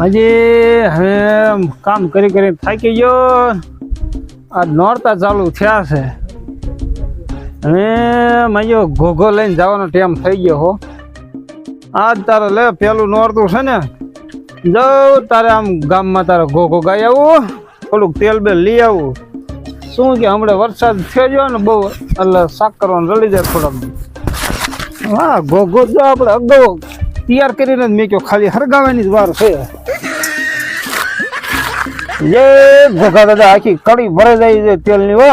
હજી, હવે કામ કરી કરી થાકી ગયો. આ નોરતા ચાલુ થયા છે. હવે મજો ઘોઘો લઈને જવાનો ટાઈમ થઈ ગયો હો. આજ તારે લે, પેલું નોરતું છે ને, જાઉં તારે આમ ગામમાં તારે ઘોઘો ગાઈ આવું, થોડુંક તેલ બેલ લઈ આવું. શું કે હમણાં વરસાદ થયો ગયો ને, બહુ એટલે શાક કરવાનું રડી જાય થોડોક. હા, ઘોઘો જો આપણે અગાઉ તૈયાર કરીને જ મેક્યો ખાલી હરગાવાની જ વાર છે જે ઘોઘા દાદા આખી કડી ભરે જાય છે તેલની હો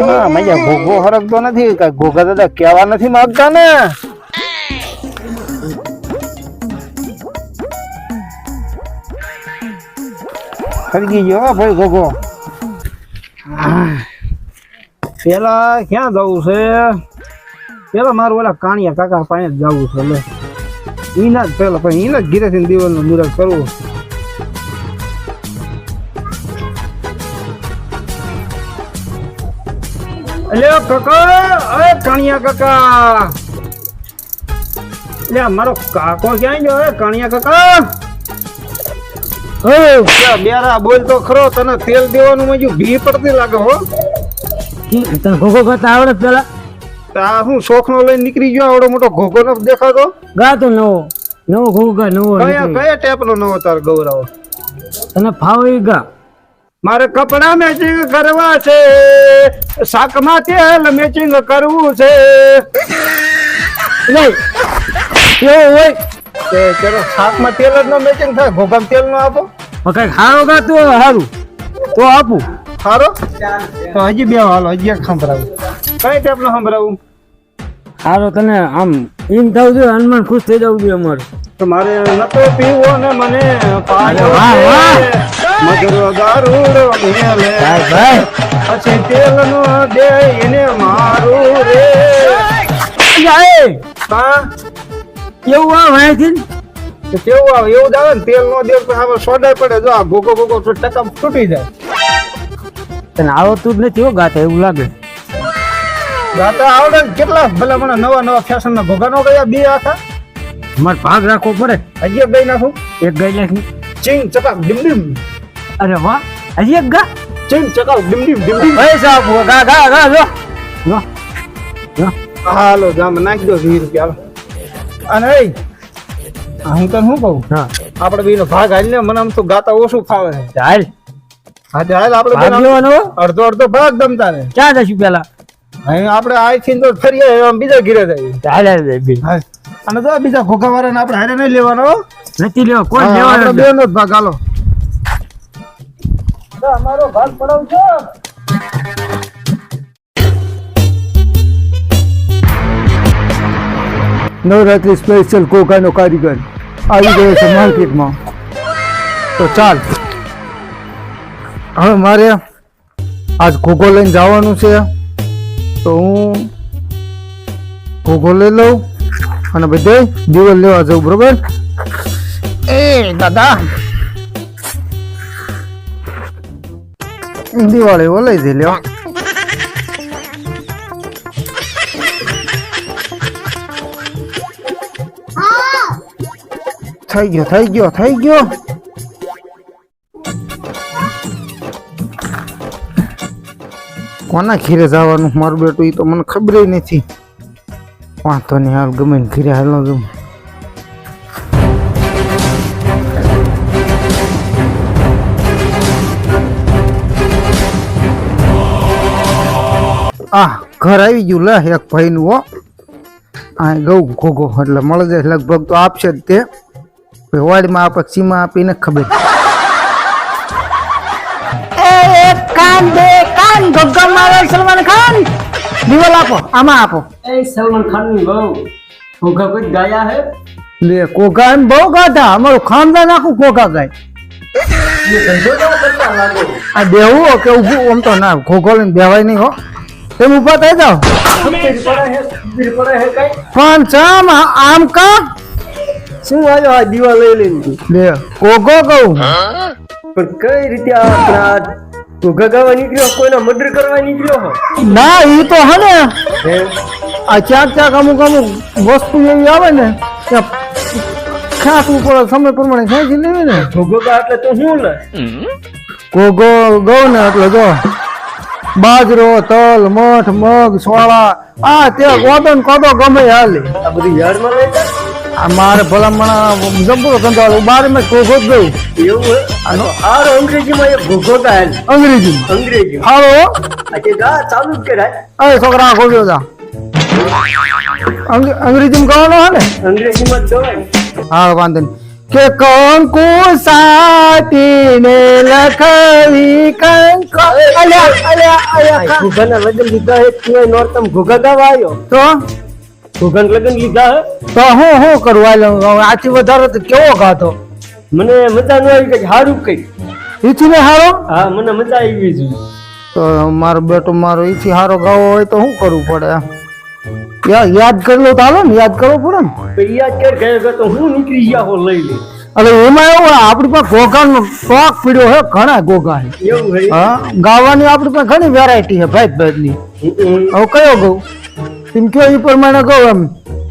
હા મજા ઘોઘો હરકતો નથી કાંઈ ઘોઘા દાદા કહેવા નથી માંગતા ને હરગી ગયો હો ભાઈ ઘોઘો પેલા ક્યાં જવું છે? પેલા મારું ઓલા કાણિયા કાકા પાસે જ જવું છે એટલે એના જ પેલા, પણ એના જ ઘીરેથી દિવાલનું મુરત કરવું. અલે કાકા, અરે કાણિયા કાકા. લે, મારો કાકો ક્યાં ગયો? હે કાણિયા કાકા. બેરા, બોલ તો ખરો, તને તેલ દેવાનું મજુ ભી પડતી લાગે હો. તને ઘોઘો કરતા આવડે પેલા. તો આ હું શોખનો લઈને નીકળી ગયો આવડો મોટો ઘોઘો નો દેખાતો. ગાતો નવો. નવો ઘોઘો ગા નવો કયા કયા ટેપ નો નવો તાર ગૌરવ? તને ફાવે ગા. મારે કપડા મેચિંગ કરવા છે શાકમાં તેલ મેચિંગ કરવું છે. નહીં કેવું હોય? તે ચલો શાકમાં તેલ જ નો મેચિંગ થાય ઘોઘામાં તેલ નો આપો. કઈ હારો ગાતું હોય સારું તો આપું. તો હજી બે હાલો હજી એક સંભળાવું. કઈ ટેપનો સંભળાવું? હારો તને આમ એમ થવું જોઈએ હનુમાન ખુશ થઈ જવું જોઈએ અમારું. તો મારે નતો પીવો ને મને. મગરો ગારુડો મેલે પછી તેલ નો દે એને મારું રે. જાય હા? એવું આ વાંચી કેવું આવે? એવું જ આવે ને તેલ નો દેવ સોડા પડે. જો આ ભૂકો ભૂકો ટકા તૂટી જાય. તને આવડતું જ નથી હો ગાતા એવું લાગે. ગાતા આવડે કેટલા? ભલે મને નવા નવા ફેશન ના ભોગા નો ગયા બે આખા. મારે ભાગ રાખવો પડે. હજી એક ગઈ નાખું. એક ગઈ નાખી. ચીંગ ચકાક ડીમ ડીમ. અરે વાહ હજી એક ગા. ચીંગ ચકાક ડીમ ડીમ ડીમ ડીમ. પૈસા આપો ગા ગા ગા જો જો જો હાલો જામ નાખી દો વીસ રૂપિયા. હાલો. અને એ હું તને શું કહું? હા. આપણે બેનો ભાગ હાલ ને મને આમ તો ગાતા ઓછું ફાવે. ચાલ હા તે આપણે? અડધો અડધો ભાગ દમતા ને ક્યાં જશું પેલા આપણે તો ફરીએ બીજા ઘીરે જઈએ. ચાલ અને તો બીજા ખોખા વાળા આપણે હારે નહીં લેવાનો નથી લેવો કોણ લેવાનો બે જ ભાગ હાલો. અમારો ભાગ પડાવજો નવરાત્રી સ્પેશિયલ કોકાનો કારીગર. આવી ગયો છે માર્કેટમાં. તો ચાલ. હવે મારે આજ ઘોઘો લઈને જવાનું છે. તો હું ઘોઘો લઈ લઉં અને બધે દિવલ લેવા જવું બરોબર? એ દાદા. દિવાળી ઓલાઈ જઈ લેવા થઈ ગયો થઈ ગયો થઈ ગયો. કોના ખીરે જવાનું? મારું બેટું એ તો મને ખબર નથી. વાંધો નહીં, હાલ ગમે ને ઘીરે હાલ ગમે આ ઘર આવી ગયું લે એક ભાઈનું, હો. આ ગૌ ઘોઘો, એટલે મળે જાય લગભગ તો આપશે જ તે. વાડીમાં આપે સીમા આપીને ખબર. કાન ગગ્ગા મારે સલમાન ખાન. દિવાલ આપો આમાં આપો. એ સલમાન ખાનની બહુ ભૂખા કોઈ ગાયા હે? લે કોકા એમ બહુ ગાતા અમારું ખાનદાન આખું કોકા ગાય. આ બેવું કે ઊભું આમ તો ના ખોખો લઈને બેવાય નહીં હો. તેમ ઊભા થઈ જાઓ. પણ ચામ આમ કા? શું આવ્યો આ દીવા લઈ લઈને? લે કોકો કહું. પણ કઈ રીતે આપણા ભૂખા ગાવા નીકળ્યો કોઈના મર્ડર કરવા નીકળ્યો હો ના એ તો હે ને. આ ચાર ચાર અમુક અમુક વસ્તુ એવી આવે ને ખાસ ઉપર સમય પ્રમાણે ખેંચી લેવી ને ભોગોગા એટલે તો શું લે ઘઉં ને એટલે જો. બાજરો તલ મઠ મગ સોળા આ તે કોદો ને કોદો ગમે હાલી. આ બધી યાર્ડમાં લઈ જા આ મારે ભલામણ જબરો ધંધો બાર મેં ઘોઘો જ ગયું. એવું આનો હારો અંગ્રેજીમાં એ ભોગોગા હાલ અંગ્રેજી અંગ્રેજી હાલો? આ કે ગા ચાલુ જ કરાય. અરે છોકરા ખોલ્યો અંગ- અંગ્રેજીમાં કહેવાનો હે ને? અંગ્રેજીમાં જ કહેવાય. હા વાંધો કે કંકુ સાટીને લખવી કંક? અલ્યા અલ્યા અલ્યા ઘોઘાના લગ્ન લીધા હે તું નોરતમ ઘોઘા ગાવા આવ્યો. તો? ઘોઘાના લગન લીધા હે? તો હું શું કરું? હાલ આથી વધારે તો કેવો ગાતો મને મજા ન આવી કઈ હારું કઈ ઈથી ને હારો? હા મને મજા આવી છે. તો મારો બેટો મારો ઈથી હારો ગાવો હોય તો શું કરવું પડે યાદ કરી લો તો હાલો ને યાદ કરવો પડે ને. યાદ કર ગયો તો હું નીકળી ગયા હો લઈ લે અરે એમાં એવું આપણી પાસે ઘોઘાનો શોખ પીડ્યો હે ઘણા એવું હે હા ગાવાની આપણી પાસે ઘણી વેરાયટી છે ભાઈ ભાઈ ની હવે કયો ગઉ? તેમ કે એ પ્રમાણે કહું એમ?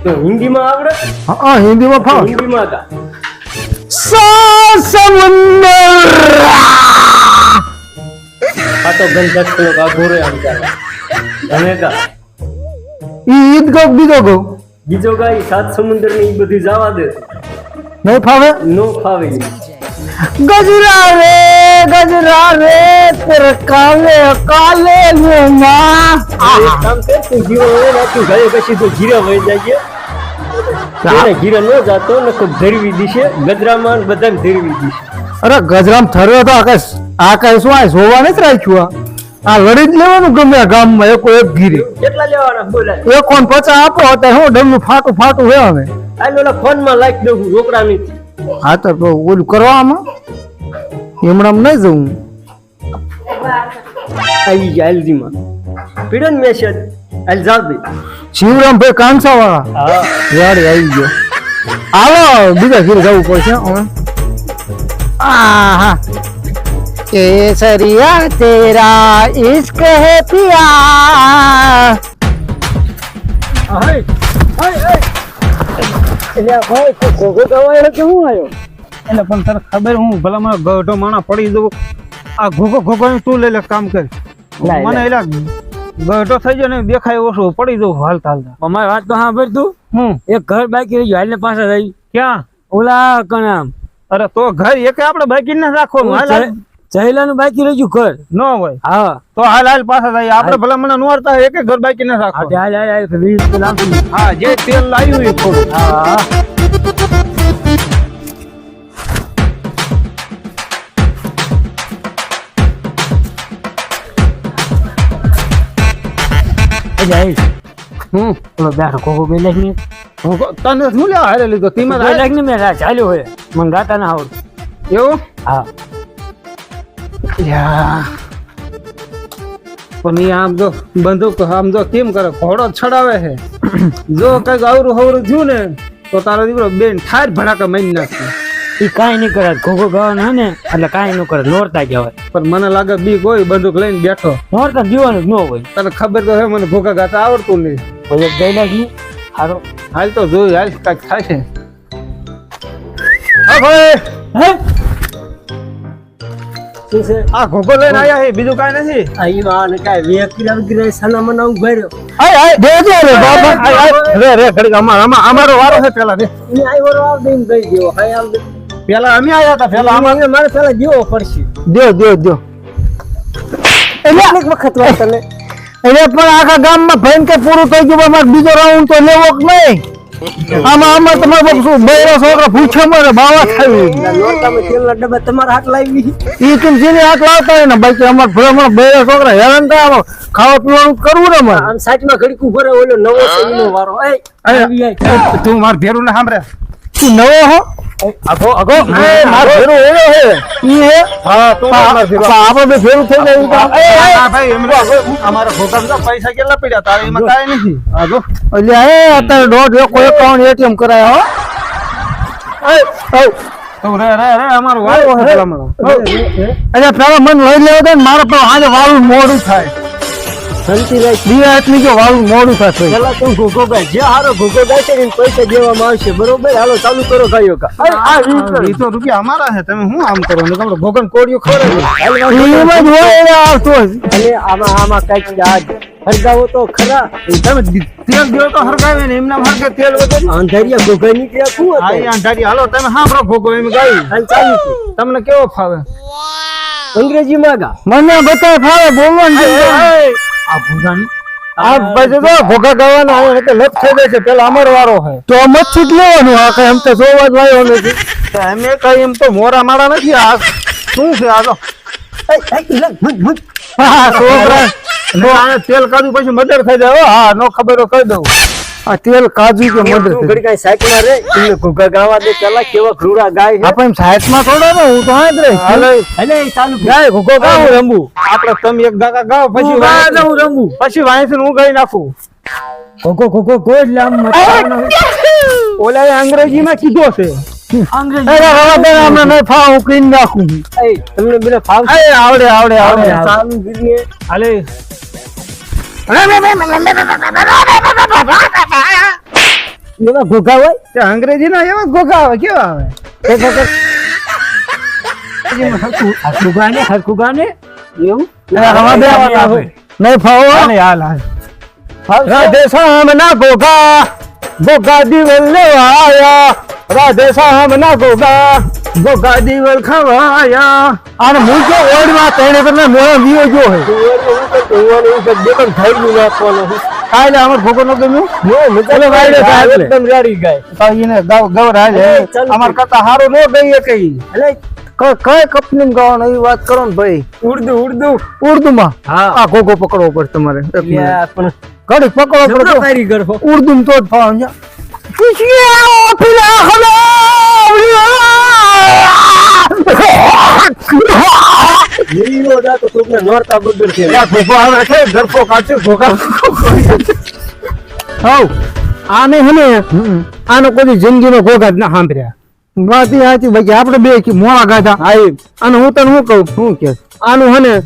તો હિન્દીમાં આવડે? હા હિન્દીમાં ફાવ. હિન્દીમાં સા સમુંદર આ તો ગંધક પેલો રે આમ ચાલે અને ગા ઈ ઈદ ગો બીજો ગો બીજો ગા સાત સમુદ્રની બધી જવા દે. નહીં ફાવે? નો ફાવે ઈ. ગજરા રે તેરે કાલે કાલે લુંગા માં કામ કર તું જીરો હોય ને તું ઘરે પછી તો જીરો હોય જાય તારે જીરો ન જાતો ને ખૂબ ધરવી દીશે ગજરામાં બધા ધરવી દીશે. અરે ગજરામ થર્યો તો આકાશ આ કઈ શું આ જોવા નથી રાખ્યું આ? આ લડી જ લેવાનું ગમે આ ગામમાં એકો એક ગીરી. કેટલા લેવાના? બોલાય એક કોણ પચાસ આપો તો હું ડબલું ફાટું ફાટું હે હવે? આ લોલા ફોનમાં લાઈક દઉં રોકડા ની હા તો તો ઓલું કરવામાં એમણામ નહીં જવું. આવી ગયા એલજી માં. પીડો ને મેસેજ એલ જા દે. શિવરામ ભાઈ કાંસા વાળા હા. રેડી આવી ગયો. આવો બીજા ઘીરે જવું પડશે આહા. કેસરિયા તેરા ઇશ્ક હે પિયા. હાય હાય હાય એટલે ભાઈ તું ગવાયો કે હું આવ્યો એટલે પણ તને ખબર હું ભલા મને ગઢો માણા પડી દઉં આ ઘોઘો ઘોઘો ને તું લઈ લે કામ કરી. મને એટલે ગઢો થઈ ગયો ને દેખાય ઓછું પડી દઉં હાલતા હાલતા. અમારી વાત તો સાંભળ તું. હું? એક ઘર બાકી રહી ગયું હાલને પાછા રહી. ક્યાં? ઓલા કણામ અરે તો ઘર એકે આપણે બાકી ના રાખવાનું હાલ હાલ. ચહેલાનું બાકી રહી ગયું ઘર. ન હોય. હા. તો હાલ હાલ પાછા થાય આપણે ભલા મને નોરતા એકે ઘર બાકી ના રાખો હાલ હાલ હાલ. હા જે તેલ લાવ્યું એ થોડું. હા. આવીશ. હું ઓલો બેઠો કોકો બે લાખ ને હું તને શું લેવા હારે લીધો? તીમાં બે લાખ ને મેં ચાલ્યો હોય. મને ગાતા ના આવડતું. એવું? હા. પણ ઈ આમ જો બંદૂક આમ જો કેમ કરે? ઘોડો છડાવે છે. જો કંઈક અવરું હવરું થયું ને તો તારો દીકરો બેન ઠાર ભડાકા મારી નાખશે. એ કાંઈ નહીં કરે. ઘોઘો ગાવાનું હે ને એટલે કાંઈ ન કરે. નોરતા કહેવાય પણ મને લાગે બી કોઈ બંદૂક લઈને બેઠો. નોરતા જીવાનું જ ન હોય. તને ખબર તો હે મને ઘોઘા ગાતા આવડતું નહીં. ભલે ગઈ લાખ હારો. હાલ તો જોઈ હાલ કાંઈક થાય છે હા ભાઈ! હે? શું છે? આ ઘોઘો લઈને આયા છે બીજું કાંઈ નથી? આ ઈ કાંઈ વેકરી વગેરે સના મના ઊભા રહ્યો. આય આય દેજો રે બાબા આય, આય, રે રે ઘડીક અમાર વારો છે પેલા રે આવ દઈ ગયો. હાય પેલા અમે આયા હતા પેલા અમાર મારે પેલા જીવો પડશે. દો દો દો. દ્યો એક વખત વાત તને એટલે પણ આખા ગામમાં ભયન કે પૂરું થઈ ગયું અમારે બીજો રાઉન્ડ તો લેવો કે નહીં. આમાં આમાં તમારે બાપ શું બૈરો છોકરો પૂછે મારે બાવા થયું નોરતામાં તેલના ડબ્બા તમારા હાથ લાવી ઈ તું જેને હાથ લાવતા હોય ને બાકી અમારે ભ્રમણ બૈરો છોકરા હેરાન થાય આમાં ખાવા પીવાનું કરવું ને મારે આમ સાચમાં ઘડીક ઊભો રહ્યો ઓલો નવો વારો. એ આય. તું માર ભેરું ના સાંભળે. તું નવો હો? આગો આગો એ માર ફેરો એનો હે. ઈ હે? હા તો આપણે બે થઈ જાય એ, ભાઈ એમને અમારા તો પૈસા કેટલા પડ્યા? તારે એમાં કાઈ નથી. આગો એટલે હે અત્યારે દોઢ એક એકાઉન્ટ એટીએમ કરાયા હો. એ, આવ તો રે રે રે અમારો છે પેલા મારો. પેલા મને લઈ લેવો મારે પણ આજે વાળું મોડું થાય. શાંતિ રાખ. દિવાળી જો વાળું મોડું થશે. પેલા તું ઘોઘો ગાય. જે હારો ઘોઘો ગાય છે એને પૈસા દેવામાં આવશે. બરોબર? હાલો ચાલુ કરો ગાયો કા. ઈ તો રૂપિયા અમારા છે. તમે શું આમ કરો? ને તમને ભોગન કોડિયો ખવડાવી. એમાં જ હોય આવતો અને આમાં આમાં કંઈક આ હરગાવો તો ખરા. તમે તેલ દેવ તો હરગાવે ને. એમના હરગે તેલ વગર અંધારિયા ઘોઘા નીકળ્યા શું આ હતા હાલો તમે સાંભળો ભોગો એમ ગાઈ ચાલુ તમને કેવો ફાવે? અંગ્રેજી માં ગા મને બતા ફાવે બોલવાનું આ ભૂજાની? આ પછી તો ભોગા ગાવાના આવે એટલે લપ થઈ જાય છે પેલા અમર વારો છે તો મચ્છી છૂટ લેવાનું આ કઈ એમ તો જોવા જ વાયો નથી. તો એમે કઈ એમ તો મોરા નથી આ શું છે આ તો? હા છોકરા તેલ કાજુ પછી મર્ડર થઈ જાય. હો. હા નો ખબર કહી દઉં. આ તેલ કાજુ કે તું ઘડી કાઈ સાયકલ રે? તમને ઘોઘા ગાવા દે ચલા કેવા ક્રૂરા ગાય છે? આપણે સાઈડમાં થોડો ને હું તો આ જ રે હલે હલે ચાલુ ગાય ઘોઘો ગાવ. રંબુ. આપણે તમે એક ગાકા ગાવ પછી હું ગાય વાંચી- દઉં રમવું. પછી વાંચીને હું ગાઈ નાખું. ઘોઘો ઘોઘો ગોળ લામ ઓલા અંગ્રેજી માં કીધો છે. હું નાખું. એ, તમને આવડે આવડે આવડે. ચાલુ હાલે. એવા ઘોઘા હોય? તે અંગ્રેજી ના એવા ગોગા આવે કેવા આવે? એ ઘોઘા હરખું ગાને હરખું ગાને? એવું? અરે રવા દે નહીં ફાવો. હાલ હાલ. ફાવશે? રાધે શ્યામ ના ગોગા ગોગા દિવલ લેવા આયા. રાધે શ્યામ ના ગોગા ગોગા દિવલ ખવાયા. અને મૂકે ઓડમાં તેણે તમને મોળો વિયો જો હે તુવેરનું ઉપર તુવેરનું ઉપર બે ત્રણ ધાર્યું નાખવાનું. કાલે અમાર ભોગો નો ગમ્યું? નો, એટલે વાયડે ગાય એકદમ રાડી ગાય. તો એને ગવ ગવ રાજ અમાર કરતા હારો નો ગઈ કઈ. એટલે કઈ કંપની ગાવાનો એ વાત કરો ને ભાઈ? ઉર્દુ ઉર્દુ. ઉર્દુ માં હા. આ ગોગો પકડવો પડે તમારે ઘડીક પકડવો પડે હો. ઉર્દુ માં તો જ ફાવ આને કોઈ જિંદગીનો ગોગા જ ના સાંભળ્યા. વાત સાચી બાકી આપડે બે મોળા ગાધા. અને હું તને શું કહું? શું કે આનું હને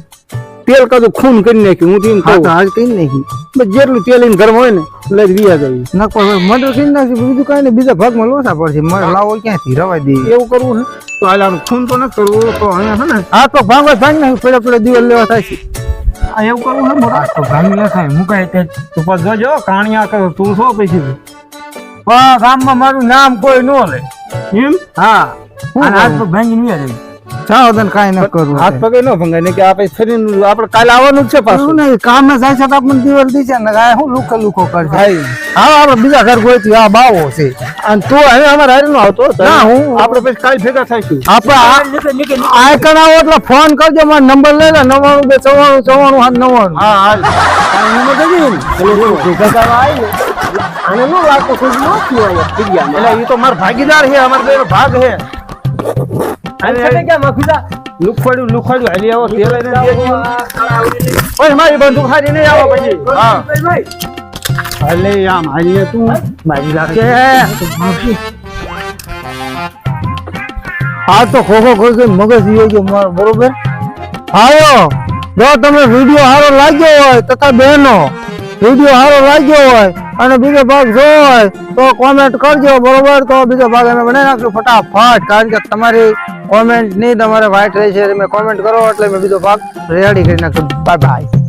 તેલ કાદું ખૂન કરી નાખ્યું હું તો કહું. આજ કઈ નાખી. બસ જેટલું તેલ એને ગરમ હોય ને એટલે જ વિયા જાય ના પણ મર્ડર કરી નાખી બીજું કાંઈ નહીં બીજા ભાગમાં લોસા પડશે. મારે લાવો ક્યાંથી રવા દે. એવું કરવું છે તો હાલ આનું ખૂન તો ન કરવું તો અહીંયા છે ને. હા તો ભાંગવા ભાંગ નાખી પેલા પેલા દિવાલ લેવા થાય છે. આ એવું કરવું છે મોટા? તો ના થાય હું કઈ તે તું પાછો જોજો કાણિયા કરો તું શું પછી? હા ગામમાં મારું નામ કોઈ ન લે. એમ? હા. અને હાથ પગ ભાંગીને વ્યા જાય. કાંઈ ન કરવું હાથ પગે ન ભંગાય ને કે આપણે ફરીને આપણે કાલે આવવાનું જ છે પાછું. નહીં કામ ના જાય છે તો આપણને દિવાલ દી છે ને આ શું લુખો લુખો કરશે હા આપણે બીજા ઘર ગોતી આ બાવો છે. અને તું હવે અમારે હારી નો આવતો ના હું આપણે પછી કાલ ભેગા થઈશું આપણે નીકળ, નીકળ, નીકળ. આ કણાવો એટલે ફોન કરજો મારો નંબર લઈ લે નવાણું બે ચવાણું ચવાણું હાથ નવાણું હા ભેગા આવી આને નો લાગતો નો થયું એટલે એ તો મારો ભાગીદાર છે અમારો ભાગ છે. લુખવાડ્યું લુખવાડ્યું હાલી આવો ઓય મારી બંદૂક હારી નહીં આવો પછી. હા. હાલે આમ હાલીએ તું. મારી લાગે. આ તો ખોખો ખોખો મગજ ઈ ગયો બરોબર? હાયો જો તમને વીડિયો સારો લાગ્યો હોય તથા બહેનો વીડિયો સારો લાગ્યો હોય અને બીજો ભાગ જોવો હોય તો કોમેન્ટ કરજો બરોબર? તો બીજો ભાગ અમે બનાવી નાખશું ફટાફટ કારણ કે તમારી કોમેન્ટ નહીં, તમારે વાઈટ રહેશે તમે કોમેન્ટ કરો એટલે મેં બીજો ભાગ રેડી કરી નાખ્યો બાય બાય